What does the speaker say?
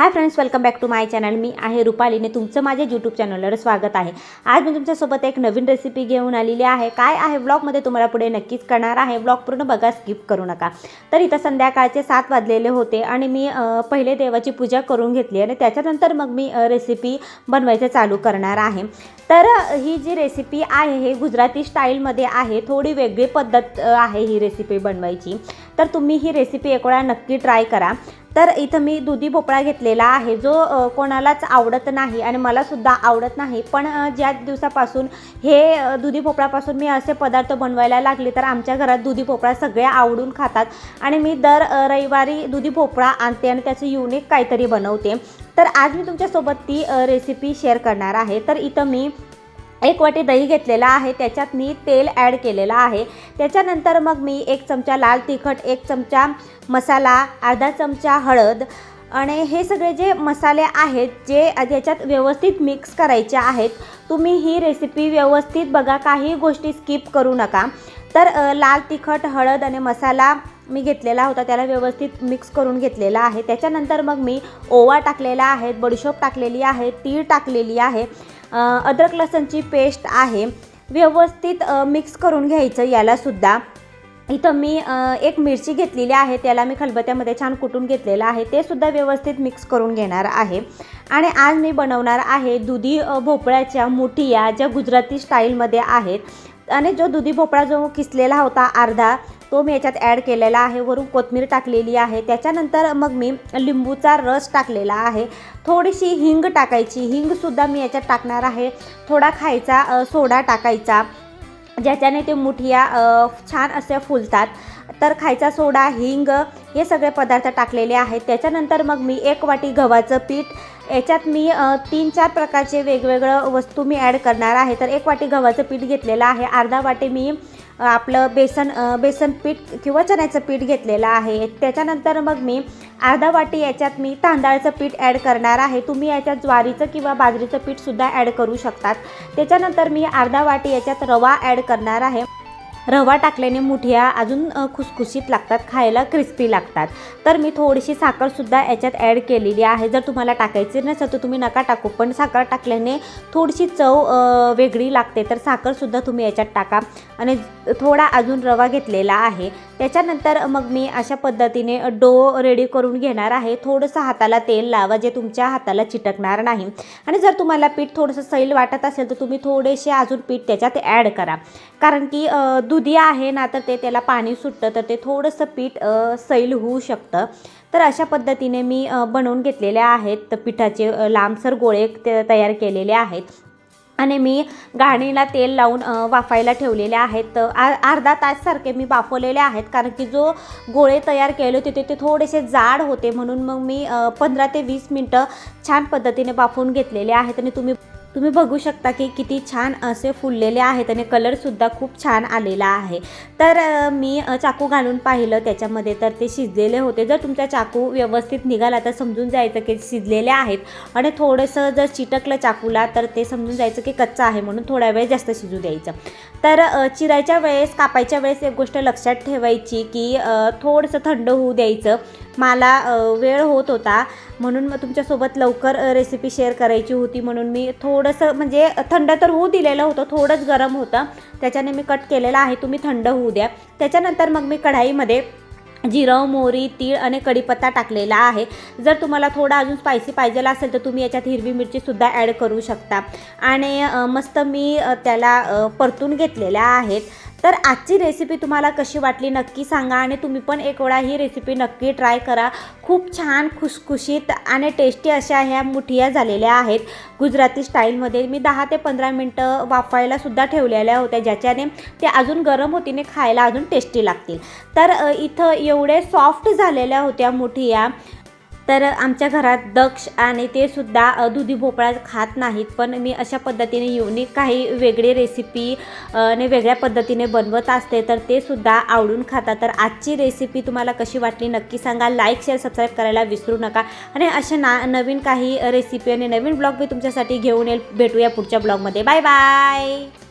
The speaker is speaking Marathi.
Hi friends welcome back to my channel मी आहे रुपालीने तुमचं माझ्या यूट्यूब चॅनलवर स्वागत आहे. आज मी तुमच्यासोबत एक नवीन रेसिपी घेऊन आलेली आहे. काय आहे? ब्लॉगमध्ये तुम्हाला पुढे नक्कीच करणार आहे. ब्लॉग पूर्ण बघा स्किप करू नका. तर इथं संध्याकाळचे सात वाजलेले होते आणि मी पहिले देवाची पूजा करून घेतली आणि त्याच्यानंतर मग मी रेसिपी बनवायचं चालू करणार आहे. तर ही जी रेसिपी आहे हे गुजराती स्टाईलमध्ये आहे. थोडी वेगळी पद्धत आहे ही रेसिपी बनवायची. तर तुम्ही ही रेसिपी एक वेळा नक्की ट्राय करा. तर इथं मी दुधी भोपळा घेतलेला आहे. जो कोणालाच आवडत नाही आणि मलासुद्धा आवडत नाही पण ज्या दिवसापासून हे दुधी भोपळ्यापासून मी असे पदार्थ बनवायला लागले तर आमच्या घरात दुधी भोपळा सगळे आवडून खातात आणि मी दर रविवारी दुधी भोपळा आणते आणि त्याचं युनिक काहीतरी बनवते. तर आज मी तुमच्यासोबत ती रेसिपी शेअर करणार आहे. तर इथं मी एक वाटी दही घेतलेला आहे त्याच्यात मी तेल ॲड केलेलं आहे. त्याच्यानंतर मग मी एक चमचा लाल तिखट एक चमचा मसाला अर्धा चमचा हळद आणि हे सगळे जे मसाले आहेत जे याच्यात व्यवस्थित मिक्स करायचे आहेत तुम्ही ही रेसिपी व्यवस्थित बघा काही गोष्टी स्किप करू नका. तर लाल तिखट हळद आणि मसाला मी घेतलेला होता त्याला व्यवस्थित मिक्स करून घेतलेला आहे. त्याच्यानंतर मग मी ओवा टाकलेला आहे बडीशोप टाकलेली आहे तीळ टाकलेली आहे. अद्रक लसणची पेस्ट आहे. व्यवस्थित मिक्स करून घ्यायचं यालासुद्धा. इथं मी एक मिरची घेतलेली आहे त्याला मी खलबत्यामध्ये छान कुटून घेतलेलं आहे. ते सुद्धा व्यवस्थित मिक्स करून घेणार आहे. आणि आज मी बनवणार आहे दुधी भोपळ्याच्या मुठिया ज्या गुजराती स्टाईलमध्ये आहेत. आणि जो दुधी भोपळा जो किसलेला होता अर्धा तो मी याच्यात ॲड केलेला आहे. वरून कोथमीर टाकलेली आहे. त्याच्यानंतर मग मी लिंबूचा रस टाकलेला आहे. थोडीशी हिंग टाकायची. हिंगसुद्धा मी याच्यात टाकणार आहे. थोडा खायचा सोडा टाकायचा ज्याच्याने ते मुठिया छान असे फुलतात. तर खायचा सोडा हिंग हे सगळे पदार्थ टाकलेले आहेत. त्याच्यानंतर मग मी एक वाटी गव्हाचं पीठ याच्यात मी तीन चार प्रकारचे वेगवेगळं वस्तू मी ॲड करणार आहे. तर एक वाटी गव्हाचं पीठ घेतलेलं आहे. अर्धा वाटी मी आपलं बेसन बेसन पीठ किंवा चण्याचं पीठ घेतलेलं आहे. त्याच्यानंतर मग मी अर्धा वाटी याच्यात मी तांदळाचं पीठ ॲड करणार आहे. तुम्ही याच्यात ज्वारीचं किंवा बाजरीचं पीठसुद्धा ॲड करू शकतात. त्याच्यानंतर मी अर्धा वाटी याच्यात रवा ॲड करणार आहे. रवा टाकल्याने मुठिया अजून खुसखुशीत लागतात खायला क्रिस्पी लागतात. तर मी थोडीशी साखरसुद्धा याच्यात ॲड केलेली आहे. जर तुम्हाला टाकायची नसेल तर तुम्ही नका टाकू पण साखर टाकल्याने थोडीशी चव वेगळी लागते. तर साखरसुद्धा तुम्ही याच्यात टाका. आणि थोडा अजून रवा घेतलेला आहे. त्याच्यानंतर मग मी अशा पद्धतीने डो रेडी करून घेणार आहे. थोडंसं हाताला तेल लावा जे तुमच्या हाताला चिटकणार नाही. आणि जर तुम्हाला पीठ थोडंसं सैल वाटत असेल तर तुम्ही थोडेसे अजून पीठ त्याच्यात ॲड करा. कारण की दुधी आहे ना तर ते त्याला पाणी सुटतं तर ते थोडंसं पीठ सैल होऊ शकतं. तर अशा पद्धतीने मी बनवून घेतलेले आहेत. पिठाचे लांबसर गोळे तयार केलेले आहेत. आणि मी घाणीला तेल लावून वाफायला ठेवलेले आहेत. आ अर्धा ताससारखे मी वाफवलेले आहेत. कारण की जो गोळे तयार केले होते ते ते थोडेसे जाड होते म्हणून मग मी पंधरा ते वीस मिनटं छान पद्धतीने वाफवून घेतलेले आहेत. आणि तुम्ही तुम्ही बघू शकता की किती छान असे फुललेले आहेत आणि कलरसुद्धा खूप छान आलेला आहे. तर मी चाकू घालून पाहिलं त्याच्यामध्ये तर ते शिजलेले होते. जर तुमचा चाकू व्यवस्थित निघाला तर समजून जायचं की शिजलेले आहेत. आणि थोडंसं जर चिटकलं चाकूला तर ते समजून जायचं की कच्चं आहे म्हणून थोड्या वेळ जास्त शिजू द्यायचं. तर चिरायच्या वेळेस कापायच्या वेळेस एक गोष्ट लक्षात ठेवायची की थोडंसं थंड होऊ द्यायचं. मला वेळ होत होता. म्हणून मग तुमच्यासोबत लवकर रेसिपी शेअर करायची होती. म्हणून मी थोडंसं म्हणजे थंड तर होऊ दिलेलं होतं. थोडंच गरम होतं. त्याच्याने मी कट केलेलं आहे. तुम्ही थंड होऊ द्या. त्याच्यानंतर मग मी कढाईमध्ये जिरं मोहरी तीळ आणि कढीपत्ता टाकलेला आहे. जर तुम्हाला थोडा अजून स्पायसी पाहिजे असेल तर तुम्ही याच्यात हिरवी मिरचीसुद्धा ॲड करू शकता. आणि मस्त मी त्याला परतून घेतलेल्या आहेत. तर आजची रेसिपी तुम्हाला कशी वाटली नक्की सांगा आणि तुम्ही पण एक वेळा ही रेसिपी नक्की ट्राय करा. खूप छान खुसखुशीत आणि टेस्टी अशा ह्या मुठिया झालेल्या आहेत. गुजराती स्टाईलमध्ये मी दहा ते पंधरा मिनटं वाफायला सुद्धा ठेवलेल्या होत्या ज्याच्याने ते अजून गरम होतीने खायला अजून टेस्टी लागतील. तर इथं एवढे सॉफ्ट झालेल्या होत्या मुठिया तर आमच्या घरात दक्ष आणि ते सुद्धा दुधी भोपळा खात नाहीत. पण मी अशा पद्धतीने युनिक काही वेगळी रेसिपी ने वेगळ्या पद्धतीने बनवत असते तर ते सुद्धा आवडून खातात. तर आजची रेसिपी तुम्हाला कशी वाटली नक्की सांगा. लाईक शेअर सबस्क्राईब करायला विसरू नका. आणि अशा ना नवीन काही रेसिपी आणि नवीन ब्लॉग मी तुमच्यासाठी घेऊन येईल. भेटूया पुढच्या ब्लॉगमध्ये बाय बाय